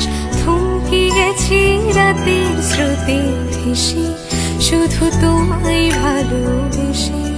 আকাশ থমকে গেছে রাতের স্রোতে ভেসে। শুধু তোমায় ভালোবেসে